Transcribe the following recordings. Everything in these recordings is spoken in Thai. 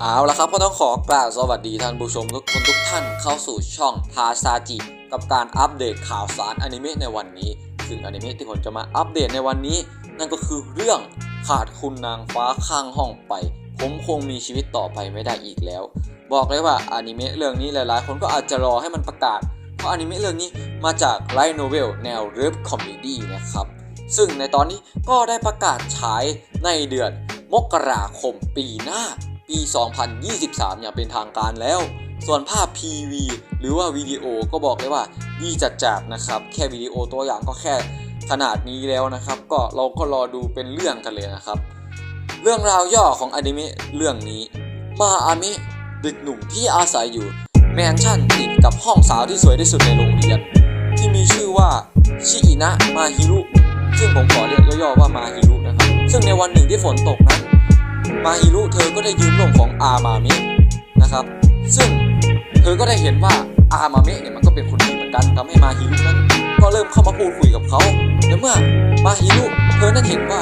เอาละครับก็ต้องขอกล่าวสวัสดีท่านผู้ชมทุกคนทุกท่านเข้าสู่ช่องทาซาจิกับการอัปเดตข่าวสารอนิเมะในวันนี้ ซึ่งอนิเมะที่ผมจะมาอัปเดตในวันนี้ นั่นก็คือเรื่องขาดคุณนางฟ้าข้างห้องไป ผมคงมีชีวิตต่อไปไม่ได้อีกแล้ว บอกเลยว่าอนิเมะเรื่องนี้หลายๆ คนก็อาจจะรอให้มันประกาศ เพราะอนิเมะเรื่องนี้มาจากไลท์โนเวลแนวเลิฟคอมเมดี้นะครับซึ่งในตอนนี้ก็ได้ประกาศฉายในเดือนมกราคมปีหน้า ปี 2023 อย่างเป็นทางการแล้ว ส่วนภาพ PV หรือว่าวิดีโอก็บอกเลยว่าดีจัดๆนะครับ แค่วิดีโอตัวอย่างก็แค่ขนาดนี้แล้วนะครับ ก็เราก็รอดูเป็นเรื่องกันเลยนะครับ เรื่องราวย่อของอนิเมะเรื่องนี้ มาอามิเด็กหนุ่มที่อาศัยอยู่แมนชั่นติดกับห้องสาวที่สวยที่สุดในโรงเรียน ที่มีชื่อว่าชิอินะมาฮิรุซึ่งผมขอเรียกย่อๆว่ามาฮิรุนะครับ ซึ่งในวันหนึ่งที่ฝนตกนั้น มาฮิรุเธอก็ได้ยืมร่มของอามาเมะนะครับ ซึ่งเธอก็ได้เห็นว่าอามาเมะเนี่ยมันก็เป็นคนดีเหมือนกันทำให้มาฮิรุนั้นก็เริ่มเข้ามาพูดคุยกับเขาและเมื่อมาฮิรุเธอนั้นเห็นว่า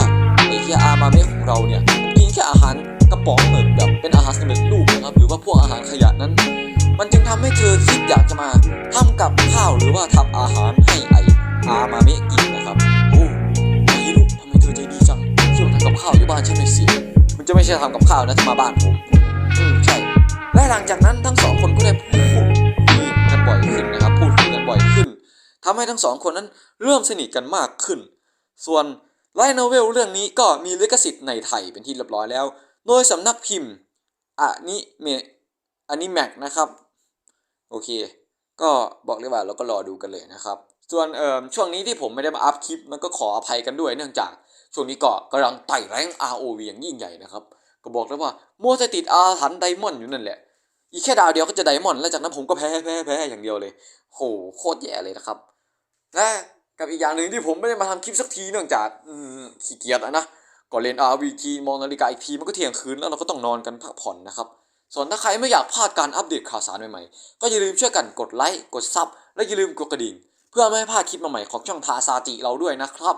ไอ้เฮียอามาเมะของเราเนี่ยกินแค่อาหารกระป๋องเหมือนแบบเป็นอาหารสำเร็จรูปนะครับหรือว่าพวกอาหารขยะนั้น มันจึงทำให้เธอคิดอยากจะมาทำกับข้าวหรือว่าทำอาหารให้ไออามาเมะกินนะครับโอ้มาฮิรุทำไมเธอใจดีจังช่วยมาทำกับข้าวอยู่บ้านฉันหน่อยสิ มันจะไม่ใช่ทำกับข้าวนะถ้ามาบ้านผมอืมใช่ และหลังจากนั้นทั้งสองคนก็ได้พูดคุยกันบ่อยขึ้นนะครับ พูดคุยกันบ่อยขึ้นทำให้ทั้งสองคนนั้นเริ่มสนิทกันมากขึ้น ส่วนไลท์โนเวลเรื่องนี้ก็มีลิขสิทธิ์ในไทยเป็นที่เรียบร้อยแล้ว โดยสำนักพิมพ์อะนิเมอะนิแม็กนะครับ โอเค ก็บอกเลยว่าเราก็รอดูกันเลยนะครับ ส่วนเอ่อช่วงนี้ที่ผมไม่ได้มาอัพคลิปมันก็ขออภัยกันด้วยเนื่องจากช่วงนี้ก็กำลังไต่แรง ROV อย่างยิ่งใหญ่นะครับ ก็บอกเลยว่ามัวแต่ติดอาถรรไดมอนด์อยู่นั่นแหละ อีกแค่ดาวเดียวก็จะไดมอนด์แล้วจากนั้นผมก็แพ้แพ้แพ้อย่างเดียวเลยโหโคตรแย่เลยนะครับและกับอีกอย่างหนึ่งที่ผมไม่ได้มาทำคลิปสักทีเนื่องจากอืมขี้เกียจนะก่อนเล่น RV ทีมองนาฬิกาอีกทีมันก็เที่ยงคืนแล้วเราก็ต้องนอนกันพักผ่อนนะครับส่วนถ้าใครไม่อยากพลาดการอัปเดตข่าวสารใหม่ๆ ก็อย่าลืมช่วยกันกดไลค์ กดซับ และอย่าลืมกดกระดิ่ง เพื่อไม่ให้พลาดคลิปใหม่ๆของช่องทาซาจิเราด้วยนะครับ